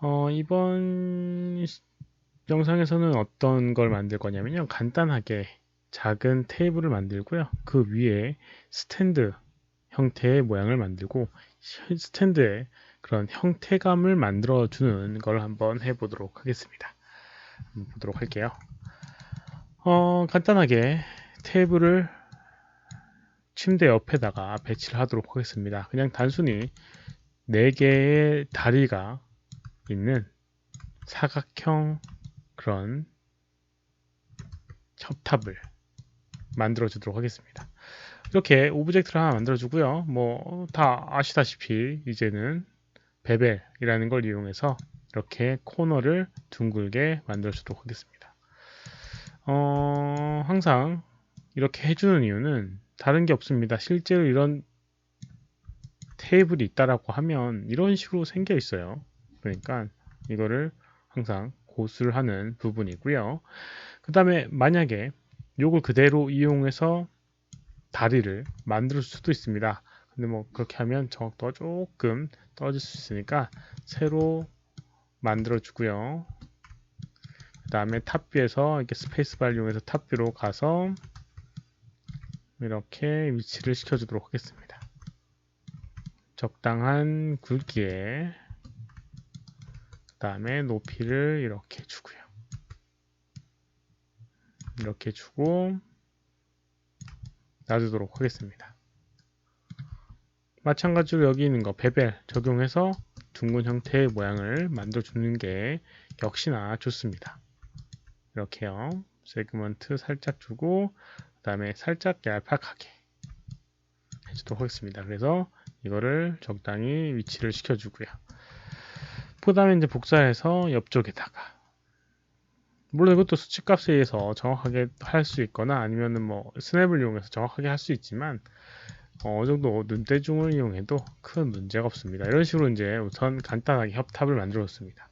어, 이번 영상에서는 어떤 걸 만들 거냐면요. 간단하게 작은 테이블을 만들고요. 그 위에 스탠드 형태의 모양을 만들고 스탠드에 그런 형태감을 만들어 주는 걸 한번 해보도록 하겠습니다. 한번 보도록 할게요. 어, 간단하게 테이블을 침대 옆에다가 배치를 하도록 하겠습니다. 그냥 단순히 4개의 다리가 있는 사각형 그런 협탑을 만들어 주도록 하겠습니다. 이렇게 오브젝트를 하나 만들어 주고요. 뭐 다 아시다시피 이제는 베벨이라는 걸 이용해서 이렇게 코너를 둥글게 만들어 주도록 하겠습니다. 어, 항상 이렇게 해주는 이유는 다른 게 없습니다. 실제로 이런 테이블이 있다라고 하면 이런 식으로 생겨 있어요. 그러니까 이거를 항상 고수를 하는 부분이고요. 그 다음에 만약에 이걸 그대로 이용해서 다리를 만들 수도 있습니다. 근데 뭐 그렇게 하면 정확도가 조금 떨어질 수 있으니까 새로 만들어 주고요. 그 다음에 탑뷰에서 이렇게 스페이스바를 이용해서 탑뷰로 가서 이렇게 위치를 시켜주도록 하겠습니다. 적당한 굵기에 그 다음에 높이를 이렇게 주고요. 이렇게 주고 놔두도록 하겠습니다. 마찬가지로 여기 있는 거 베벨 적용해서 둥근 형태의 모양을 만들어 주는 게 역시나 좋습니다. 이렇게요. 세그먼트 살짝 주고 그 다음에 살짝 얄팍하게 해주도록 하겠습니다. 그래서 이거를 적당히 위치를 시켜주고요. 그 다음에 이제 복사해서 옆쪽에다가 물론 이것도 수치값에 의해서 정확하게 할 수 있거나 아니면은 뭐 스냅을 이용해서 정확하게 할 수 있지만 어, 어느 정도 눈대중을 이용해도 큰 문제가 없습니다. 이런 식으로 이제 우선 간단하게 협탑을 만들었습니다.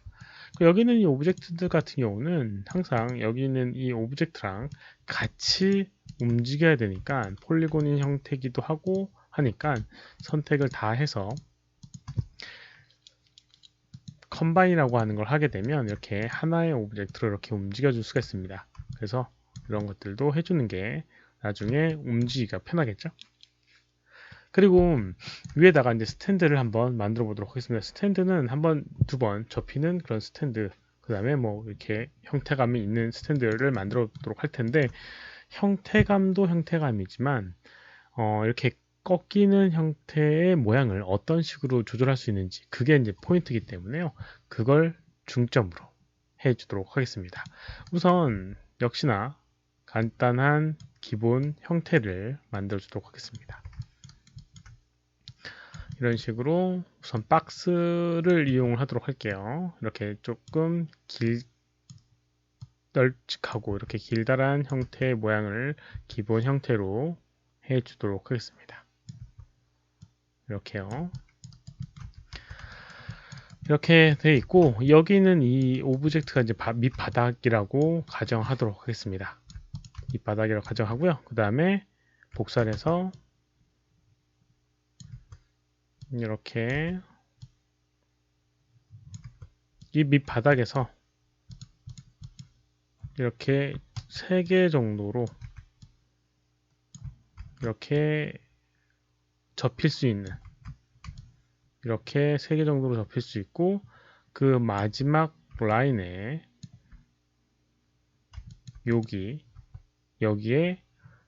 여기는 이 오브젝트들 같은 경우는 항상 여기 있는 이 오브젝트랑 같이 움직여야 되니까 폴리곤인 형태기도 하고 하니까 선택을 다 해서 컴바인이라고 하는 걸 하게 되면 이렇게 하나의 오브젝트로 이렇게 움직여 줄 수가 있습니다. 그래서 이런 것들도 해주는 게 나중에 움직이기가 편하겠죠. 그리고 위에다가 이제 스탠드를 한번 만들어 보도록 하겠습니다. 스탠드는 한번 두 번 접히는 그런 스탠드 그 다음에 뭐 이렇게 형태감이 있는 스탠드를 만들어 보도록 할 텐데 형태감도 형태감이지만 어 이렇게 꺾이는 형태의 모양을 어떤 식으로 조절할 수 있는지 그게 이제 포인트이기 때문에요. 그걸 중점으로 해 주도록 하겠습니다. 우선 역시나 간단한 기본 형태를 만들어 주도록 하겠습니다. 이런 식으로 우선 박스를 이용을 하도록 할게요. 이렇게 조금 길 널찍하고 이렇게 길다란 형태의 모양을 기본 형태로 해 주도록 하겠습니다. 이렇게요. 이렇게 돼 있고 여기는 이 오브젝트가 이제 밑바닥이라고 가정하도록 하겠습니다. 밑바닥이라고 가정하고요. 그 다음에 복사를 해서 이렇게 이 밑바닥에서 이렇게 3개 정도로 이렇게 접힐 수 있는 이렇게 3개 정도로 접힐 수 있고 그 마지막 라인에 여기 여기에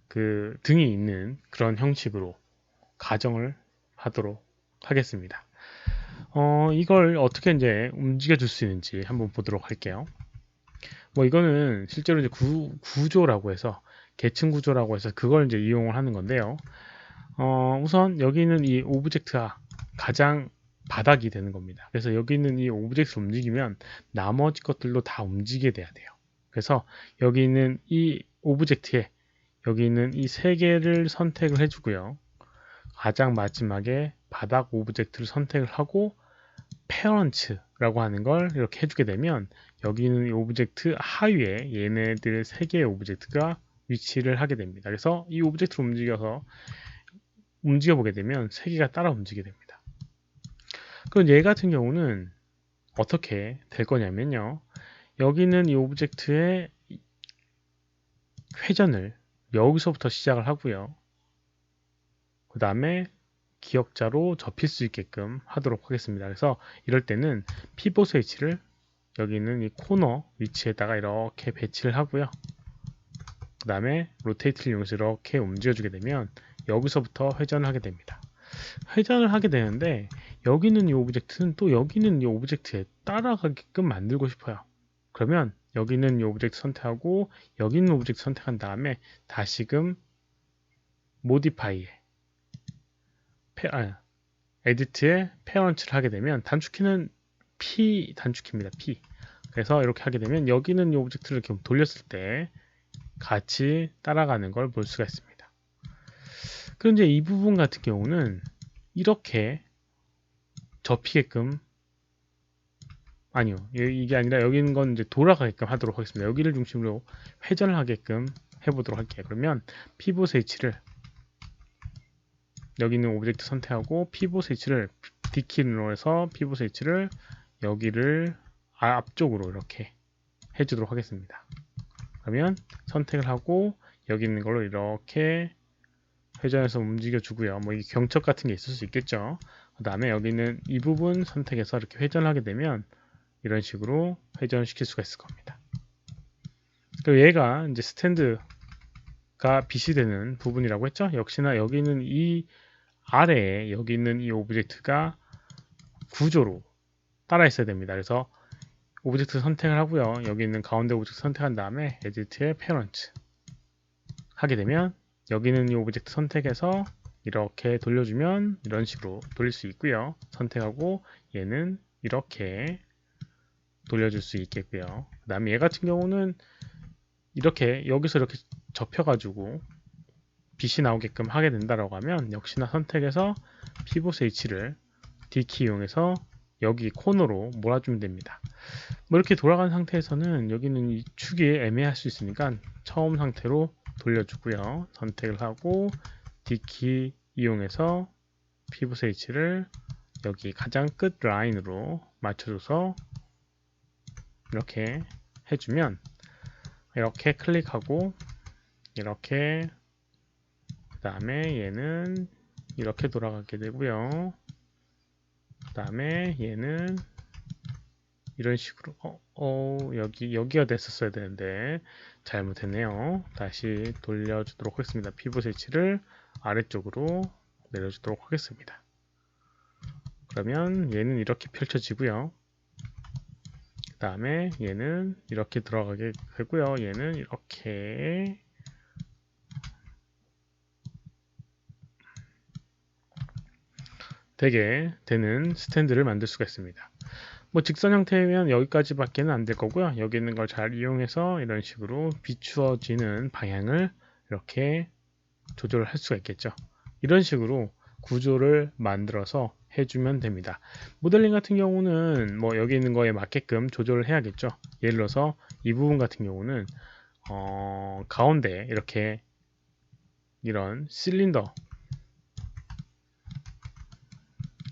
그 등이 있는 그런 형식으로 가정을 하도록 하겠습니다. 어, 이걸 어떻게 이제 움직여 줄 수 있는지 한번 보도록 할게요. 뭐 이거는 실제로 이제 구, 구조라고 해서 계층 구조라고 해서 그걸 이제 이용을 하는 건데요. 어, 우선 여기 있는 이 오브젝트가 가장 바닥이 되는 겁니다. 그래서 여기 있는 이 오브젝트를 움직이면 나머지 것들도 다 움직이게 돼야 돼요. 그래서 여기 있는 이 오브젝트에 여기 있는 이 세 개를 선택을 해주고요. 가장 마지막에 바닥 오브젝트를 선택을 하고 페어런츠라고 하는 걸 이렇게 해주게 되면 여기 있는 이 오브젝트 하위에 얘네들 세 개의 오브젝트가 위치를 하게 됩니다. 그래서 이 오브젝트를 움직여서 움직여 보게 되면 세 개가 따라 움직이게 됩니다. 그럼 얘 같은 경우는 어떻게 될 거냐면요. 여기는 이 오브젝트의 회전을 여기서부터 시작을 하고요. 그 다음에 기억자로 접힐 수 있게끔 하도록 하겠습니다. 그래서 이럴 때는 피봇의 위치를 여기 있는 이 코너 위치에다가 이렇게 배치를 하고요. 그 다음에 로테이트를 이용해서 이렇게 움직여주게 되면 여기서부터 회전을 하게 됩니다. 회전을 하게 되는데 여기 있는 이 오브젝트는 또 여기 있는 이 오브젝트에 따라가게끔 만들고 싶어요. 그러면 여기 있는 이 오브젝트 선택하고 여기 있는 오브젝트 선택한 다음에 다시금 모디파이에 페, 아, 에디트에 페어런츠를 하게 되면 단축키는 P 단축키입니다. P. 그래서 이렇게 하게 되면 여기 있는 이 오브젝트를 이렇게 돌렸을 때 같이 따라가는 걸 볼 수가 있습니다. 그런데 이 부분 같은 경우는 이렇게 접히게끔 아니요. 이게 아니라 여기 있는 건 이제 돌아가게끔 하도록 하겠습니다. 여기를 중심으로 회전을 하게끔 해보도록 할게요. 그러면 피봇의 위치를 여기 있는 오브젝트 선택하고 피봇의 위치를 D키로 해서 피봇의 위치를 여기를 앞쪽으로 이렇게 해주도록 하겠습니다. 그러면 선택을 하고 여기 있는 걸로 이렇게 회전해서 움직여 주고요. 뭐 이 경첩 같은 게 있을 수 있겠죠. 그 다음에 여기는 이 부분 선택해서 이렇게 회전을 하게 되면 이런 식으로 회전시킬 수가 있을 겁니다. 그리고 얘가 이제 스탠드가 빛이 되는 부분이라고 했죠. 역시나 여기 있는 이 아래에 여기 있는 이 오브젝트가 구조로 따라 있어야 됩니다. 그래서 오브젝트 선택을 하고요. 여기 있는 가운데 오브젝트 선택한 다음에 에디트의 페런트 하게 되면 여기는 이 오브젝트 선택해서 이렇게 돌려주면 이런 식으로 돌릴 수 있고요. 선택하고 얘는 이렇게 돌려줄 수 있겠고요. 그 다음에 얘 같은 경우는 이렇게 여기서 이렇게 접혀가지고 빛이 나오게끔 하게 된다라고 하면 역시나 선택해서 피봇의 위치를 D키 이용해서 여기 코너로 몰아주면 됩니다. 뭐 이렇게 돌아간 상태에서는 여기는 이 축이 애매할 수 있으니까 처음 상태로 돌려주고요. 선택을 하고 D키 이용해서 피봇의 위치를 여기 가장 끝 라인으로 맞춰줘서 이렇게 해주면 이렇게 클릭하고 이렇게 그 다음에 얘는 이렇게 돌아가게 되고요. 그 다음에 얘는 이런 식으로 어, 어 여기 여기가 됐었어야 되는데 잘못했네요. 다시 돌려주도록 하겠습니다. 피봇 위치를 아래쪽으로 내려주도록 하겠습니다. 그러면 얘는 이렇게 펼쳐지고요. 그 다음에 얘는 이렇게 들어가게 되고요. 얘는 이렇게 되게 되는 스탠드를 만들 수가 있습니다. 뭐 직선 형태면 여기까지밖에는 안 될 거고요. 여기 있는 걸 잘 이용해서 이런 식으로 비추어지는 방향을 이렇게 조절을 할 수가 있겠죠. 이런 식으로 구조를 만들어서 해주면 됩니다. 모델링 같은 경우는 뭐 여기 있는 거에 맞게끔 조절을 해야겠죠. 예를 들어서 이 부분 같은 경우는 어, 가운데 이렇게 이런 실린더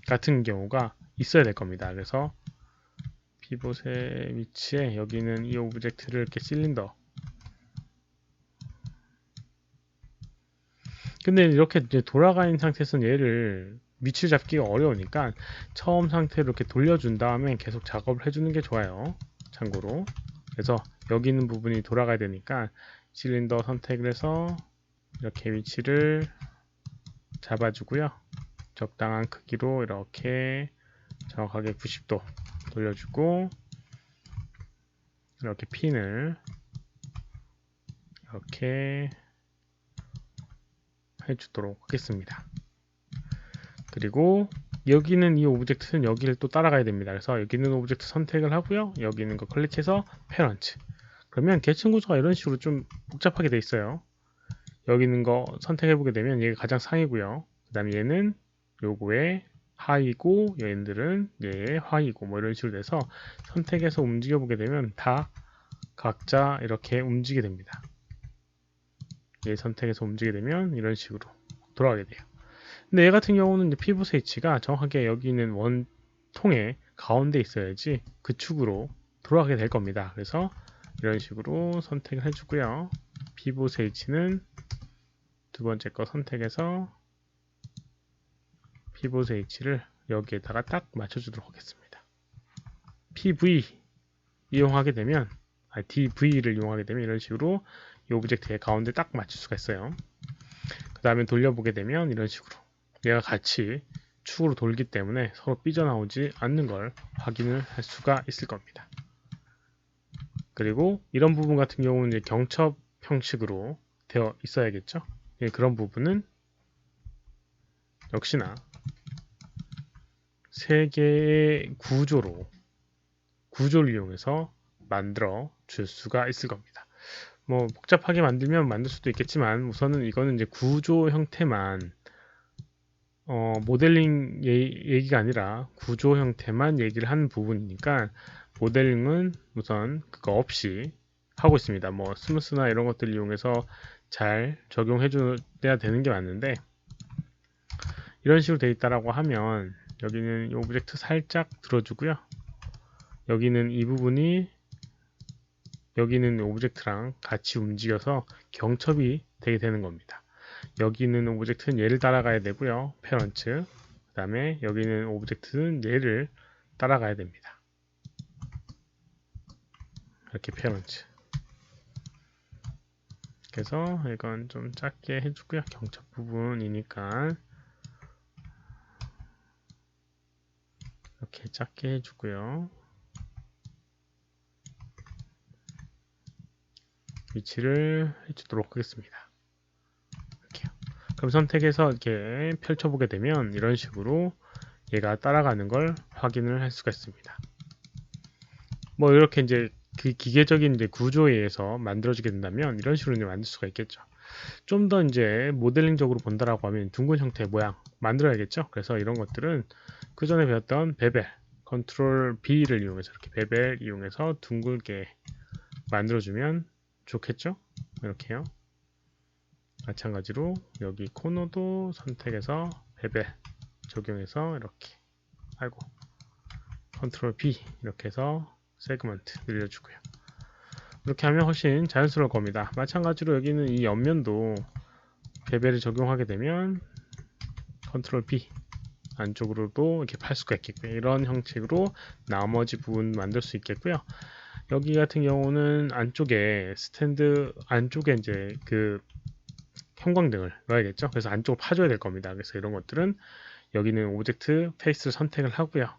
같은 경우가 있어야 될 겁니다. 그래서 피봇의 위치에 여기는 이 오브젝트를 이렇게 실린더 근데 이렇게 돌아가 있는 상태에서는 얘를 위치 잡기가 어려우니까 처음 상태로 이렇게 돌려준 다음에 계속 작업을 해주는 게 좋아요 참고로. 그래서 여기 있는 부분이 돌아가야 되니까 실린더 선택을 해서 이렇게 위치를 잡아주고요. 적당한 크기로 이렇게 정확하게 90도 돌려주고 이렇게 핀을 이렇게 해주도록 하겠습니다. 그리고 여기는 이 오브젝트는 여기를 또 따라가야 됩니다. 그래서 여기 있는 오브젝트 선택을 하고요. 여기 있는 거 클릭해서 페런트 그러면 계층 구조가 이런 식으로 좀 복잡하게 돼 있어요. 여기 있는 거 선택해 보게 되면 얘가 가장 상이고요. 그 다음에 얘는 요거에 하이고 얘네들은 얘 하이고 뭐 이런 식으로 돼서 선택해서 움직여 보게 되면 다 각자 이렇게 움직이게 됩니다. 얘 선택해서 움직이게 되면 이런 식으로 돌아가게 돼요. 근데 얘 같은 경우는 피부 스위치가 정확하게 여기 있는 원 통의 가운데 있어야지 그 축으로 돌아가게 될 겁니다. 그래서 이런 식으로 선택을 해주고요. pivot h는 두 번째 거 선택해서 pivot h를 여기에다가 딱 맞춰주도록 하겠습니다. pv 이용하게 되면 아, dv를 이용하게 되면 이런 식으로 이 오브젝트의 가운데 딱 맞출 수가 있어요. 그 다음에 돌려보게 되면 이런 식으로 얘가 같이 축으로 돌기 때문에 서로 삐져나오지 않는 걸 확인을 할 수가 있을 겁니다. 그리고 이런 부분 같은 경우는 이제 경첩 형식으로 되어 있어야겠죠. 예, 그런 부분은 역시나 세 개의 구조로 구조를 이용해서 만들어 줄 수가 있을 겁니다. 뭐 복잡하게 만들면 만들 수도 있겠지만 우선은 이거는 이제 구조 형태만 어, 모델링 예, 얘기가 아니라 구조 형태만 얘기를 하는 부분이니까 모델링은 우선 그거 없이 하고 있습니다. 뭐 스무스나 이런 것들을 이용해서 잘 적용해 줘야 되는 게 맞는데 이런 식으로 돼 있다라고 하면 여기는 이 오브젝트 살짝 들어주고요. 여기는 이 부분이 여기는 오브젝트랑 같이 움직여서 경첩이 되게 되는 겁니다. 여기는 오브젝트는 얘를 따라가야 되고요. 페런츠. 그 다음에 여기는 오브젝트는 얘를 따라가야 됩니다. 이렇게 페런츠. 그래서 이건 좀 작게 해주고요. 경첩 부분이니까 이렇게 작게 해주고요. 위치를 해주도록 하겠습니다. 이렇게요. 그럼 선택해서 이렇게 펼쳐보게 되면 이런 식으로 얘가 따라가는 걸 확인을 할 수가 있습니다. 뭐 이렇게 이제 그 기계적인 이제 구조에 의해서 만들어지게 된다면 이런 식으로 이제 만들 수가 있겠죠. 좀 더 이제 모델링적으로 본다라고 하면 둥근 형태의 모양 만들어야겠죠. 그래서 이런 것들은 그 전에 배웠던 베벨, 컨트롤 B를 이용해서 이렇게 베벨 이용해서 둥글게 만들어주면 좋겠죠? 이렇게요. 마찬가지로 여기 코너도 선택해서 베벨 적용해서 이렇게 아이고 컨트롤 B 이렇게 해서 세그먼트 늘려주고요. 이렇게 하면 훨씬 자연스러울 겁니다. 마찬가지로 여기는 이 옆면도 베벨을 적용하게 되면 컨트롤 B 안쪽으로도 이렇게 팔 수가 있겠고요. 이런 형식으로 나머지 부분 만들 수 있겠고요. 여기 같은 경우는 안쪽에 스탠드 안쪽에 이제 그 형광등을 넣어야겠죠. 그래서 안쪽을 파줘야 될 겁니다. 그래서 이런 것들은 여기는 오브젝트 페이스를 선택을 하고요.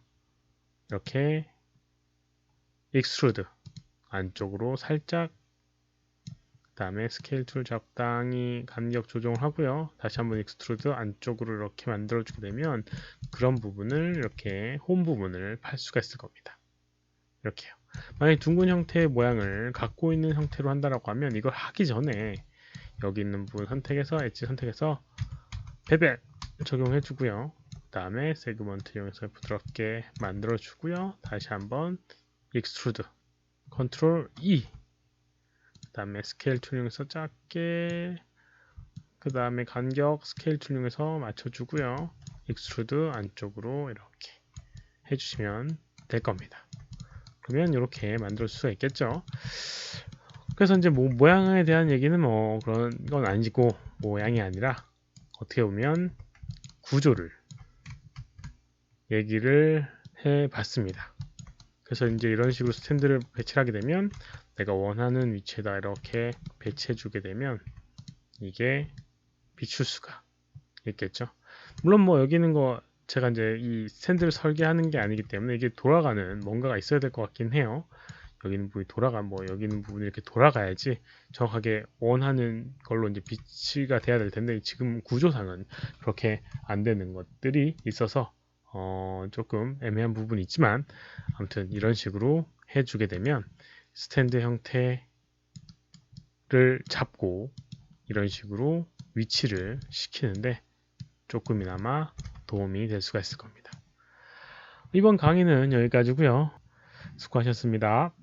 이렇게 익스트루드 안쪽으로 살짝 그 다음에 스케일 툴 적당히 간격 조정을 하고요. 다시 한번 익스트루드 안쪽으로 이렇게 만들어주게 되면 그런 부분을 이렇게 홈 부분을 팔 수가 있을 겁니다. 이렇게요. 만약 둥근 형태의 모양을 갖고 있는 형태로 한다라고 하면 이걸 하기 전에 여기 있는 부분 선택해서 엣지 선택해서 베벨 적용해 주고요. 그 다음에 세그먼트 이용해서 부드럽게 만들어 주고요. 다시 한번 익스트루드 컨트롤 E 그 다음에 스케일 툴링에서 작게 그 다음에 간격 스케일 툴링에서 맞춰주고요. 익스트루드 안쪽으로 이렇게 해주시면 될 겁니다. 그러면 이렇게 만들 수가 있겠죠? 그래서 이제 뭐 모양에 대한 얘기는 뭐 그런 건 아니고 모양이 아니라 어떻게 보면 구조를 얘기를 해 봤습니다. 그래서 이제 이런 식으로 스탠드를 배치를 하게 되면 내가 원하는 위치에다 이렇게 배치해 주게 되면 이게 비출 수가 있겠죠. 물론 뭐 여기 있는 거 제가 이제 이 스탠드를 설계하는 게 아니기 때문에 이게 돌아가는 뭔가가 있어야 될 것 같긴 해요. 여기 있는 부분이 돌아가 뭐 여기 있는 부분이 이렇게 돌아가야지 정확하게 원하는 걸로 이제 비치가 돼야 될 텐데 지금 구조상은 그렇게 안 되는 것들이 있어서 어, 조금 애매한 부분이 있지만 아무튼 이런 식으로 해주게 되면 스탠드 형태를 잡고 이런 식으로 위치를 시키는데 조금이나마 도움이 될 수가 있을 겁니다. 이번 강의는 여기까지고요. 수고하셨습니다.